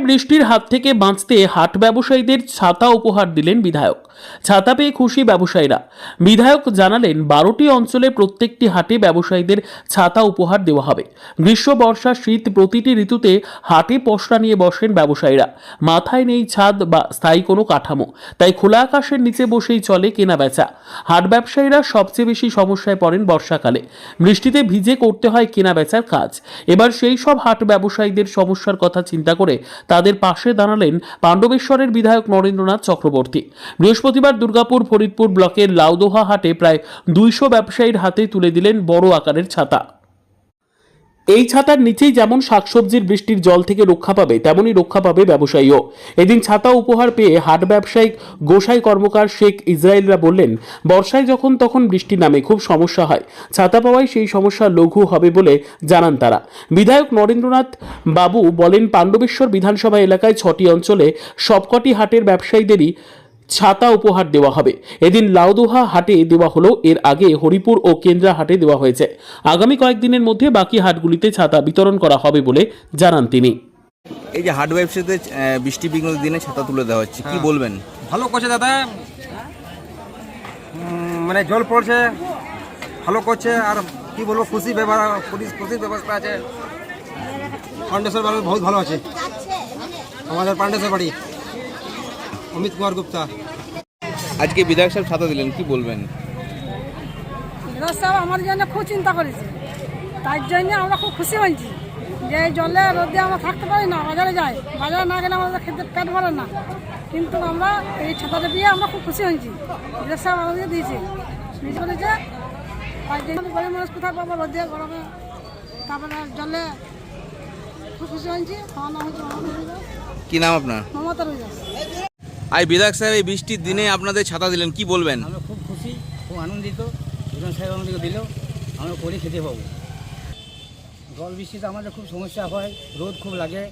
বর্ষায় বৃষ্টির হাত থেকে বাঁচতে হাট ব্যবসায়ীদের ছাতা উপহার দিলেন বিধায়ক। ছাতা পেয়ে খুশি ব্যবসায়ীরা। বিধায়ক জানালেন, বারোটি অঞ্চলে প্রত্যেকটি হাটে ব্যবসায়ীদের ছাতা উপহার দেওয়া হবে। গ্রীষ্ম, বর্ষা, শীত প্রতিটি ঋতুতে হাটে পসরা নিয়ে বসেন ব্যবসায়ীরা। মাথায় নেই ছাদ বা স্থায়ী কোনো কাঠামো। তাই খোলা আকাশের নিচে বসেই চলে কেনা বেচা হাট ব্যবসায়ীরা সবচেয়ে বেশি সমস্যায় পড়েন বর্ষাকালে। বৃষ্টিতে ভিজে করতে হয় কেনা বেচার কাজ। এবার সেই সব হাট ব্যবসায়ীদের সমস্যার কথা চিন্তা করে তাদের পাশে দাঁড়ালেন পাণ্ডবেশ্বরের বিধায়ক নরেন্দ্রনাথ চক্রবর্তী। বৃহস্পতিবার দুর্গাপুর ফরিদপুর ব্লকের লাউদোহা হাটে প্রায় দুইশো ব্যবসায়ীর হাতে তুলে দিলেন বড় আকারের ছাতা। এই ছাতার নিচেই যেমন শাকসবজির বৃষ্টির জল থেকে রক্ষা পাবে, তেমনই রক্ষা পাবে ব্যবসায়ীও। এদিন ছাতা উপহার পেয়ে হাট ব্যবসায়িক গোসাই কর্মকার শেখ ইসরায়েলরা বললেন, বর্ষায় যখন তখন বৃষ্টি নামে খুব সমস্যা হয়। ছাতা পাওয়ায় সেই সমস্যা লঘু হবে বলে জানান তারা। বিধায়ক নরেন্দ্রনাথ বাবু বলেন, পাণ্ডবেশ্বর বিধানসভা এলাকায় ছটি অঞ্চলে সবকটি হাটের ব্যবসায়ীদেরই ছাতা উপহার দেওয়া হবে। এদিন লাউদোহা হাটে দেওয়া হলো এর আগে হরিপুর ও কেন্দ্রা হাটে দেওয়া হয়েছে। আগামী কয়েকদিনের মধ্যে বাকি হাটগুলিতে ছাতা বিতরণ করা হবে বলে জানান তিনি। এই যে হাট ব্যবসাতে বৃষ্টি বিঘ্ন দিনে ছাতা তুলে দেওয়া হচ্ছে কি বলবেন? ভালো করছে দাদা। মানে জল পড়ছে ভালো করছে আর কি বলব খুশি ব্যবহার পুলিশ খুশির ব্যবস্থা আছে। পাণ্ডেশ্বর বাড়ি বহুত ভালো আছে। আমাদের পাণ্ডেশ্বর বাড়ি অমিত কুমার গুপ্তা। আজকে বিধায়ক সাহেব ছাতা দিলেন কি বলবেন? বিরাট সাহেব আমার জন্য খুব চিন্তা করেছে। তার জন্য আমরা খুব খুশি হয়েছি। যে জলে রোদে আমরা থাকতে পারি না বাজারে যাই বাজারে না গেলে আমাদের খেতে পেট ভরে না। কিন্তু আমরা এই ছাতাটা দিয়ে আমরা খুব খুশি হয়েছি। বিরাট সাহেব আমাদের দিয়েছে। বলেছে তার জন্য গরিব মানুষ কোথায় পাবো রোদে গরমে? তারপরে জলে খুব খুশি হয়েছি। নাম হচ্ছে মমতা কি নাম আপনার? মমতা রুইদাস আজ বিধায়ক সাহেব এই বৃষ্টির দিনে আপনাদের ছাতা দিলেন কি বলবেন? আমরা খুব খুশি খুব আনন্দিত। বিধান সাহেব আমাদেরকে দিল আমরা করে খেতে পাবো। জল বৃষ্টিতে আমাদের খুব সমস্যা হয় রোদ খুব লাগে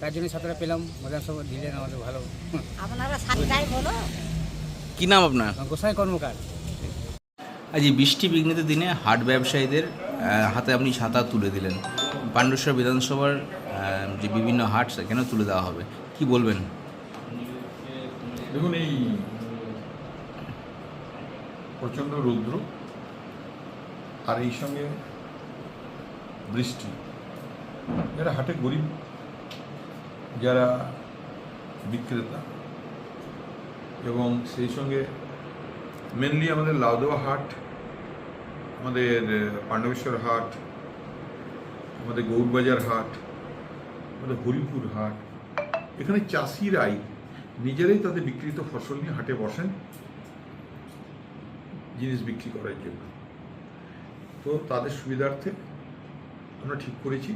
তার জন্য ছাতাটা পেলাম বিধান সভা দিলেন আমাদের ভালো। কি নাম আপনার? গোসাই কর্মকার। আজ এই বৃষ্টি বিঘ্নিত দিনে হাট ব্যবসায়ীদের হাতে আপনি ছাতা তুলে দিলেন। পাণ্ডবেশ্বর বিধানসভার যে বিভিন্ন হাট সেখানেও তুলে দেওয়া হবে। কি বলবেন? দেখুন এই প্রচণ্ড রৌদ্র আর এই সঙ্গে বৃষ্টি। যারা হাটে গরিব, যারা বিক্রেতা এবং সেই সঙ্গে মেনলি আমাদের লাউদোয়া হাট, আমাদের পাণ্ডবেশ্বর হাট, আমাদের গৌরবাজার হাট, আমাদের হরিপুর হাট। এখানে চাষিরাই নিজেরাই তাদের বিক্রিত ফসল নিয়ে হাটে বসেন, জিনিস বিক্রি করার জন্য। তো তাদের সুবিধার্থে আমরা ঠিক করেছি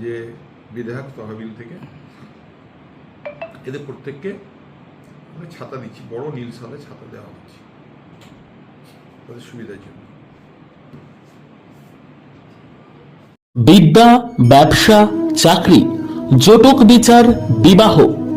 যে বিধায়ক তহবিল থেকে এদের প্রত্যেককে আমরা ছাতা দিচ্ছি, বড় নীল সালে ছাতা দেওয়া হচ্ছে তাদের সুবিধার জন্য। বিদ্যা, ব্যবসা, চাকরি, জটক বিচার, বিবাহ।